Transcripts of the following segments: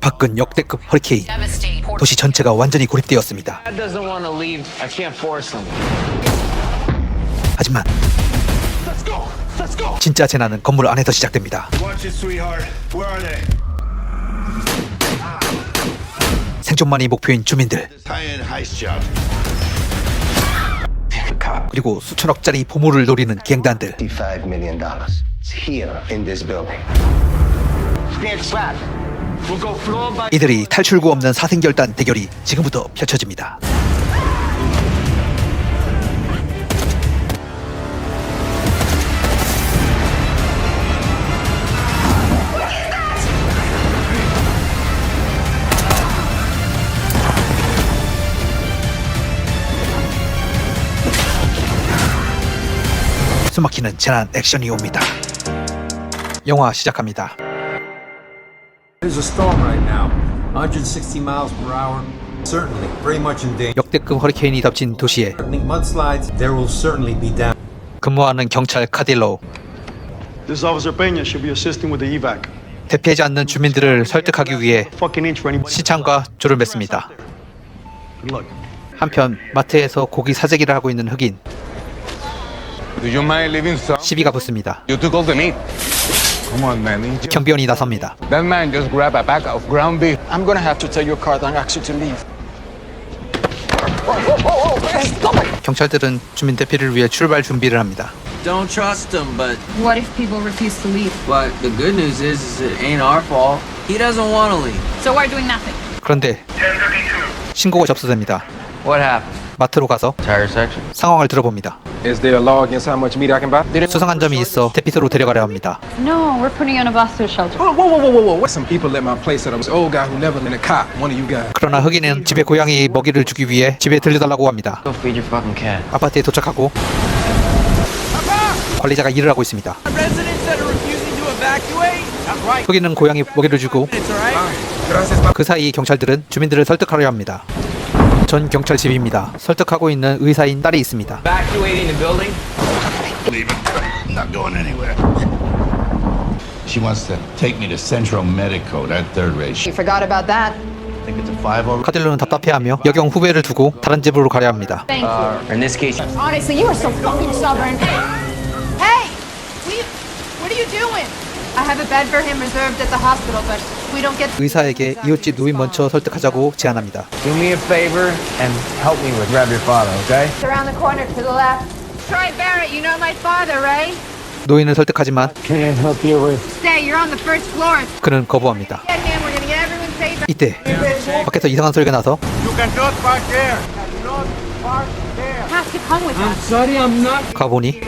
박근 역대급 허리케인 도시 전체가 완전히 고립되었습니다. 하지만! 진짜 재난은 건물 안에서 시작됩니다. 생존만이 목표인 주민들. 그리고 수천억짜리 보물을 노리는 갱단들 이들이 탈출구 없는 사생결단 대결이 지금부터 펼쳐집니다. 숨막히는 재난 액션이 옵니다. 영화 시작합니다. There's a storm right now. 160 miles per hour. Certainly, very much in danger. 역대급 허리케인이 덮친 도시에 Threatening mudslides. There will certainly be damage. 근무하는 경찰 카딜로 This is Officer Peña should be assisting with the evac. 대피하지 않는 주민들을 설득하기 위해 Fucking inch for anybody. 시창과 조를 맺습니다. Good luck. 한편 마트에서 고기 사재기를 하고 있는 흑인 Do you mind leaving some? 시비가 붙습니다. You took all the meat. Come on, man. 경비원이 나섭니다. That man just grabbed a bag of ground beef. I'm gonna have to tell your car that I asked you to leave. 경찰들은 주민 대피를 위해 출발 준비를 합니다. Don't trust him, but What if people refuse to leave? but the good news is, is it ain't our fault. He doesn't want to leave. So we're doing nothing. 그런데 신고가 접수됩니다. What happened? 마트로 가서 Tire section. 상황을 들어봅니다. Is there a law against how much meat I can buy? 수상한 점이 있어 대피소로 데려가려 합니다. No, we're putting you in a bus to shelter. Whoa, whoa, whoa, whoa, whoa, whoa. Some people at my place said I was an old guy who never been a cop. One of you guys. 그러나 흑인은 집에 고양이 먹이를 주기 위해 집에 들려달라고 합니다. Go feed your fucking cat. 아파트에 도착하고 관리자가 일을 하고 있습니다. Residents that are refusing to evacuate. That's right. 흑인은 고양이 먹이를 주고 It's alright. 그 사이 경찰들은 주민들을 설득하려 합니다. 전 경찰 집입니다. 설득하고 있는 의사인 딸이 있습니다. Evacuating the building. Leave it. Not going anywhere. She wants to take me to Central Medico, that third rate. You forgot about that. I think it's a five over. 카딜로는 답답해하며 여경 후배를 두고 다른 집으로 가려 합니다. Thank you. In this case, Honestly, you are so fucking stubborn. Hey! We, what are you doing? I have a bed for him reserved at the hospital, but we don't get 의사에게 이웃집 노인 먼저 설득하자고 제안합니다. do me a favor and help me with grab your father, okay? around the corner to the left. Troy Barrett, you know my father, right? 노인을 설득하지만 Can't help you with. Stay, you're on the first floor. 그는 거부합니다. Get him, we're gonna get everyone safe. 이때 밖에서 이상한 소리가 나서 You can just park there. Has to come with us. Sorry, I'm not. 가보니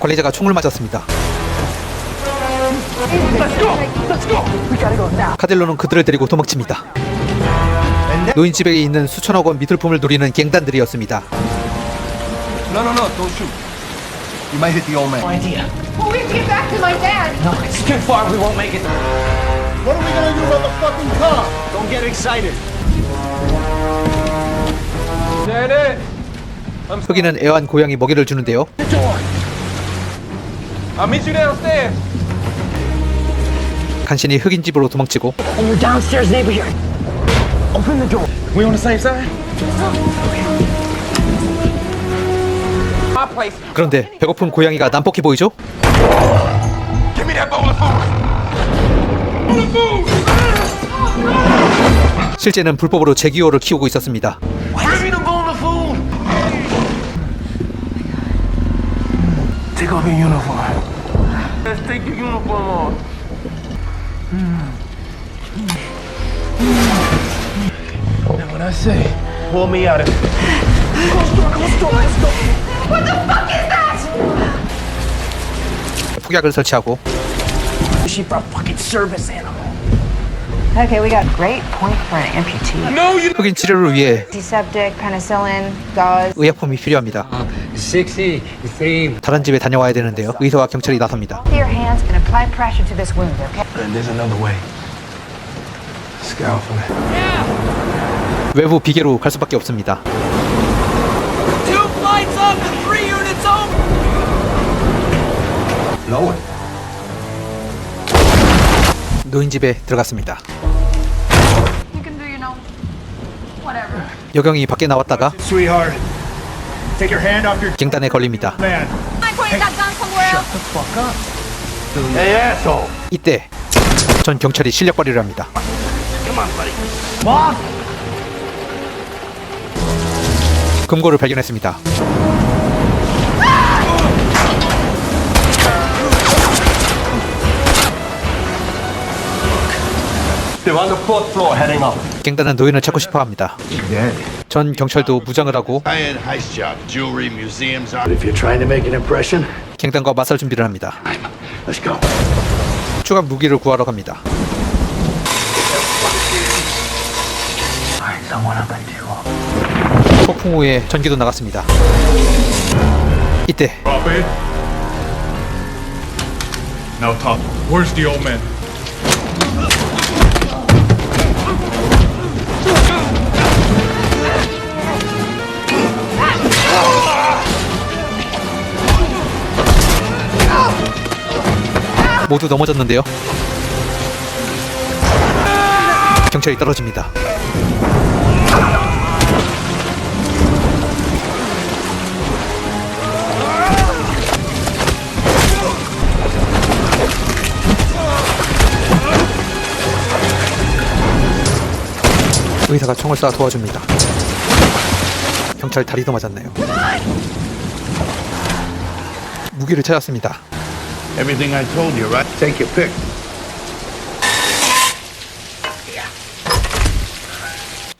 관리자가 총을 맞았습니다. 카딜로는 그들을 데리고 도망칩니다. 노인 집에 있는 수천억 원 미술품을 노리는 갱단들이었습니다. No, no, no. Don't shoot. You might hit the old man. Idea. Well, we have to get back to my dad. No, it's too far. We won't make it. What are we gonna do about the fucking car? Don't get excited. Janet! 흑인은 애완 고양이 먹이를 주는데요. I'll meet you downstairs. 간신히 흑인 집으로 도망치고 And your downstairs neighbor here. Open the door. We on the same side? My place. 그런데 배고픈 고양이가 난폭해 보이죠? Give me that bowl of food. 실제는 불법으로 제기호를 키우고 있었습니다. Give me the bowl of food. Take off your uniform. Take your uniform off. Now what I say, pull me out of it. 폭약을 설치하고 She brought fucking service animal. Okay, we got great point for an amputee. No, you 흑인 치료를 위해 Antiseptic, penicillin, gauze. 의약품이 필요합니다. 60, same. 다른 집에 다녀와야 되는데요. 의사와 경찰이 나섭니다. Your hands can apply pressure to this wound, okay? And there's another way. Scalpel it. 외부 비계로 갈 수밖에 없습니다. Two flights up and three units over. Lower. 노인 집에 들어갔습니다. You can do, you know, whatever. 여경이 밖에 나왔다가 Sweetheart, take your hand off your 갱단에 걸립니다. 이때 전 경찰이 실력 발휘를 합니다. 금고를 발견했습니다. 갱단은 노인을 찾고 싶어 합니다. 전 경찰도 무장을 하고 갱단과 맞설 준비를 합니다. 추가 무기를 구하러 갑니다. 폭풍 후에 전기도 나갔습니다. 이때. Now talk. Where's the old man? 모두 넘어졌는데요. 경찰이 떨어집니다. 의사가 총을 쏴 도와줍니다. 경찰 다리도 맞았네요. 무기를 찾았습니다. Everything I told you, right? Take your pick.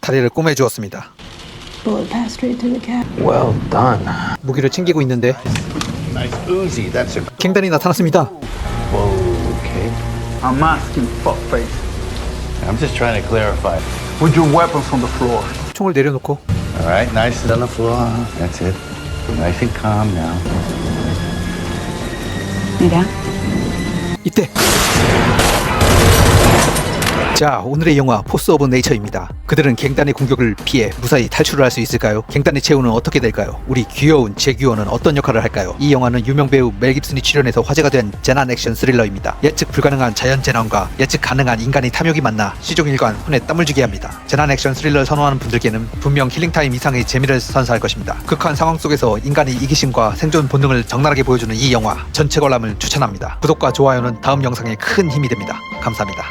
다리를 꼬매 주었습니다. Bullet passed straight to the cap. Well done. 무기를 챙기고 있는데 Nice Uzi. That's a 갱단이 나타났습니다. Okay. I'm asking fuckface. I'm just trying to clarify. Put your weapons on the floor. 총을 내려놓고 All right, nice on the floor. That's it. Nice and calm now. Lay down. 이때 자 오늘의 영화 포스 오브 네이처입니다. 그들은 갱단의 공격을 피해 무사히 탈출을 할 수 있을까요? 갱단의 최후는 어떻게 될까요? 우리 귀여운 제규어는 어떤 역할을 할까요? 이 영화는 유명 배우 멜 깁슨이 출연해서 화제가 된 재난 액션 스릴러입니다. 예측 불가능한 자연 재난과 예측 가능한 인간의 탐욕이 만나 시종 일관 혼에 땀을 쥐게 합니다. 재난 액션 스릴러를 선호하는 분들께는 분명 힐링타임 이상의 재미를 선사할 것입니다. 극한 상황 속에서 인간의 이기심과 생존 본능을 적나라하게 보여주는 이 영화 전체 관람을 추천합니다. 구독과 좋아요는 다음 영상에 큰 힘이 됩니다. 감사합니다